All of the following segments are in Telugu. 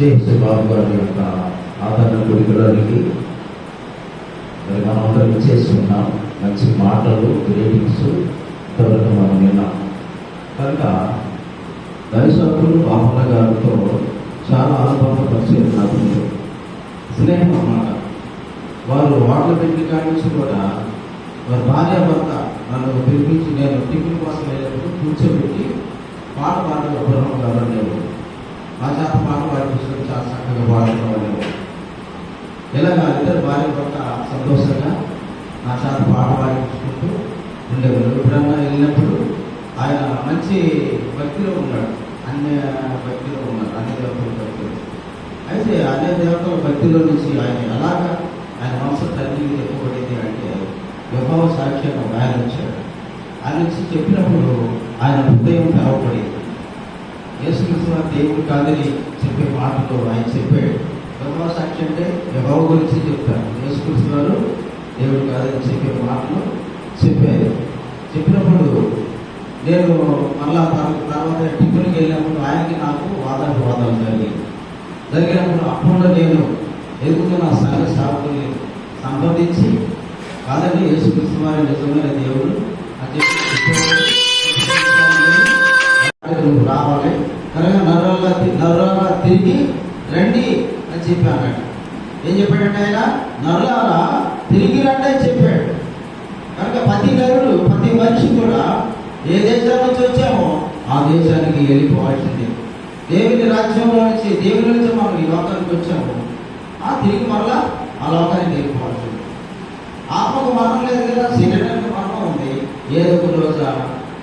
జేసు బాబు గారి యొక్క ఆదరణ కొడుకులకి మరి మనం అందరం చేస్తున్నాం మంచి మాటలు గ్రేటింగ్స్ ఇంతవరకు మనం విన్నాం. కనుక దర్శకులు బాహుల గారితో చాలా అనుభవం పరిచయం నాకు స్నేహం అన్నమాట. వారు వాటర్ పెట్టి కానించి కూడా వారి భార్య భర్త నన్ను పిలిపించి నేను టిఫిన్ కోసం వెళ్ళినప్పుడు కూర్చోబెట్టి పాట పాటలు బ్రహ్మ గారు అనేవారు. మా మాట పాట పాడించడం చాలా చక్కగా పాడుకోవాలి అనేవారు ఇలాగా ఇద్దరు భార్య భర్త సంతోషంగా నా చేత పాట పాడించుకుంటూ ఉండేవారు ఎప్పుడన్నా వెళ్ళినప్పుడు ఆయన మంచి భక్తిలో ఉన్నాడు అన్య భక్తిలో ఉన్నాడు అన్ని దేవతల భక్తిలో అయితే అదే దేవతల భక్తిలో నుంచి ఆయన ఎలాగా ఆయన మనసు తల్లి చెప్పబడింది అంటే యహోవ సాక్ష్యం ఒక ఆయన వచ్చాడు ఆయన వచ్చి చెప్పినప్పుడు ఆయన హృదయం తెరవబడింది యేసుకృష్ణ దేవుడు కాదని చెప్పే మాటతో ఆయన చెప్పాడు. యహోవ సాక్షి అంటే యహోవ గురించి చెప్తారు యేసుక్రీస్తు వారు దేవుడు కాదని చెప్పే మాటలు చెప్పారు. చెప్పినప్పుడు నేను మళ్ళా తర్వాత టిఫిన్కి వెళ్ళినప్పుడు ఆయనకి నాకు వాదన వాదాలు జరిగాయి. జరిగినప్పుడు అప్పుడు నేను ఎదుగుతున్న సహజ సాగుని సంప్రదించి కాదండి యేసుకృష్ణ వారి నిజమైన దేవుడు అని చెప్పి రావాలి. తిరిగి రండి అని చెప్పాను ఏం చెప్పాడంటే ఆయన? నరులారా తిరిగి రండి అని చెప్పాడు. కనుక ప్రతి నరుడు ప్రతి మనిషి కూడా ఏ దేశం నుంచి వచ్చామో ఆ దేశానికి వెళ్ళిపోవాల్సిందే. దేవుని రాజ్యంలో నుంచి దేవుని నుంచి మనం ఈ లోకానికి వచ్చాము ఆ తిరిగి మరలా ఆ లోకానికి వెళ్ళిపోవాల్సింది. ఆత్మకు మరణం లేదు కదా శరీరానికి మరణం ఉంది. ఏదో ఒక రోజు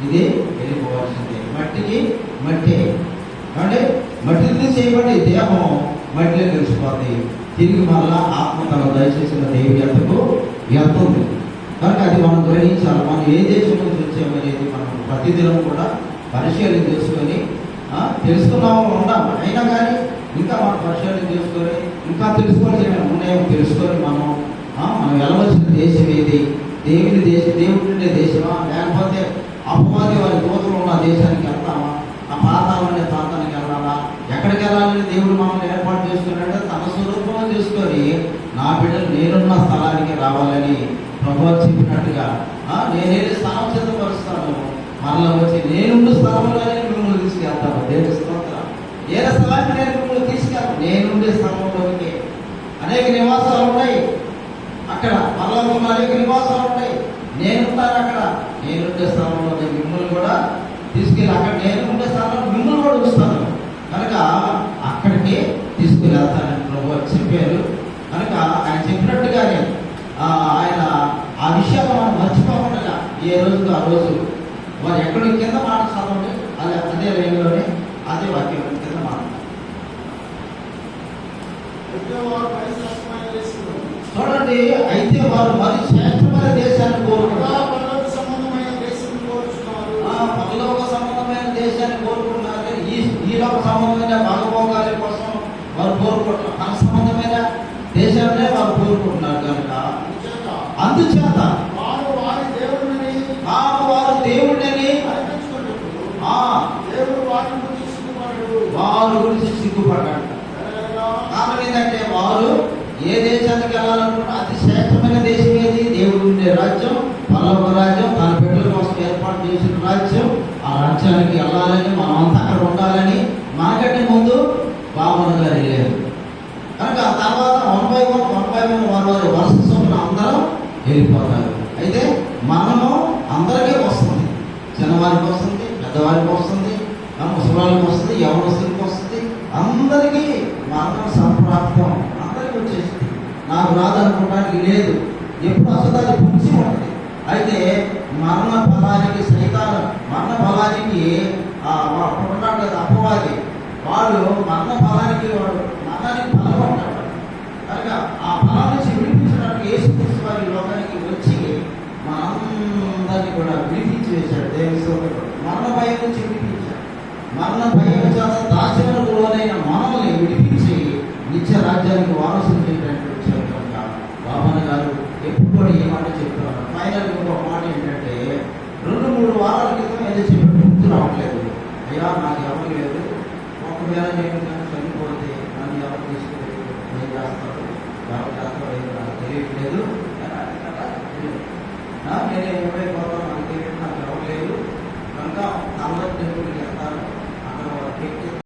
ఇది వెళ్ళిపోవాల్సిందే. మట్టికి మట్టి. అంటే మట్టితో చేయబడి దేహం మట్టిలో కలిసిపోతుంది తిరిగి మళ్ళా ఆత్మ తన దయచేసిన దేవుడి ఎంతకు వెళ్తుంది. కనుక అది మనం గ్రహించాలి. మనం ఏ దేశం నుంచి వచ్చామనేది మనం ప్రతిదినం కూడా పరిశీలన చేసుకొని ఆ, తెలుసుకున్నాము ఉన్నాం అయినా కానీ ఇంకా మనం పరిశీలన చేసుకొని ఇంకా తెలుసుకోవాల్సిన ఉన్నాయో తెలుసుకొని మనం మనం వెళ్ళవలసిన దేశం ఏది? దేవుని దేశం దేవుడి ఉండే దేశమా? లేకపోతే అపవాది వారి దూతలు ఉన్న దేశానికి వెళ్తామా ఆ పాతాళం అనే ప్రాంతానికి వెళ్ళాలా ఎక్కడికి వెళ్ళాలని దేవుడు మమ్మల్ని ఏర్పాటు చేసుకున్నాడంటే తన స్వరూపంలో చేసుకొని నా జన్మ స్థలానికి రావాలని ప్రభు చెప్పినట్టుగా నేనేది స్థానం సిద్ధపరుస్తాను మరలా వచ్చి నేనుండు స్థలంలోనే మిమ్మల్ని తీసుకెళ్తాను. దేవుని స్తోత్రం. ఏ స్థలానికి నేను మిమ్మల్ని తీసుకెళ్తాను? నేనుండే స్థలంలోనికి. అనేక నివాసాలు ఉన్నాయి. అక్కడ పర్లోకంలో అనేక నివాసాలు ఉంటాయి నేనుంటాను అక్కడ. నేనుండే స్థలంలో మిమ్మల్ని కూడా తీసుకెళ్ళి అక్కడ నేను ఉండే స్థలంలో మిమ్మల్ని కూడా ఉంచుతాను. కనుక అక్కడికి తీసుకుని వెళ్తానని ప్రభు చెప్పారు. కనుక ఆయన చెప్పినట్టుగానే ఆ, ఆయన ఆ విషయాలు మనం మర్చిపోకుండా ఏ రోజుకు ఆ రోజు వారు ఎక్కడో కింద మాట చదవండి అదే అదే లైన్లోనే అదే వాక్యం కింద మాట. చూడండి అయితే వారు మరి శ్రేష్టమైన దేశాన్ని ఇంకా కోరుకుంటారు పరలోక సంబంధమైన దేశం కోరుచున్నారు ఆ పరలోక సంబంధమైన దేశాన్ని కోరుకుంటున్నారు కానీ ఈ ఈ లోక సంబంధమైన భాగభోగాల కోసం వారు కోరుకుంటున్నారు మన సంబంధమైన దేశాన్నే వారు కోరుకుంటున్నారు కనుక నిజంగా అందుచేత వారు వారి దేవుడిని మాకు వారు దేవుడిని అర్పించుకున్నప్పుడు ఆ దేవుడు వారిని గురించి సిగ్గుపడడు. వారు గురించి సిగ్గుపడ్డాడు ఎలాగనగా కారణం ఏంటంటే వారు ఏ దేశానికి వెళ్ళాలనుకున్నా అతి శ్రేష్టమైన దేశం ఏది? దేవుడు ఉండే రాజ్యం పల్లవ రాజ్యం తన బిడ్డల కోసం ఏర్పాటు చేసిన రాజ్యం ఆ రాజ్యానికి వెళ్ళాలని మనమంతా అక్కడ ఉండాలని మనకంటే ముందు బాబున గారు వెళ్ళారు. కనుక ఆ తర్వాత వన్ బై వన్ వారి వారి వరుస సొమ్మున అందరం వెళ్ళిపోతారు. అయితే మనము అందరికీ వస్తుంది. చిన్నవారికి వస్తుంది పెద్దవారికి వస్తుంది ఆ ముసలివాళ్ళకి వస్తుంది యవనస్తులకి వస్తుంది. అందరికీ మరణం సంప్రాప్తం అందరికీ వచ్చేసింది నాకు రాదనుకోవడానికి లేదు. ఎప్పుడు వస్తుంది అది పుంచి ఉంటుంది. అయితే మరణ ఫలానికి సైతాలు మరణ ఫలానికి ఆ అప్పుడు ఉన్నాడు కదా అపవాది. వాడు మరణ ఫలానికి వాడు మరణానికి ఫలం ఉంటాడు కనుక ఆ ఇలా నాకు ఎవరు లేదు. ఒకవేళ నేను చనిపోతే నన్ను ఎవరు తీసుకుని ఏం చేస్తారు ఎవరు చేస్తారో ఏదో నాకు తెలియట్లేదు. నేను ఏమైపోతాను నాకు తెలియదు నాకు ఎవరు లేదు. కనుక అందరూ టెంపుల్కి వెళ్తాను అక్కడ వాళ్ళ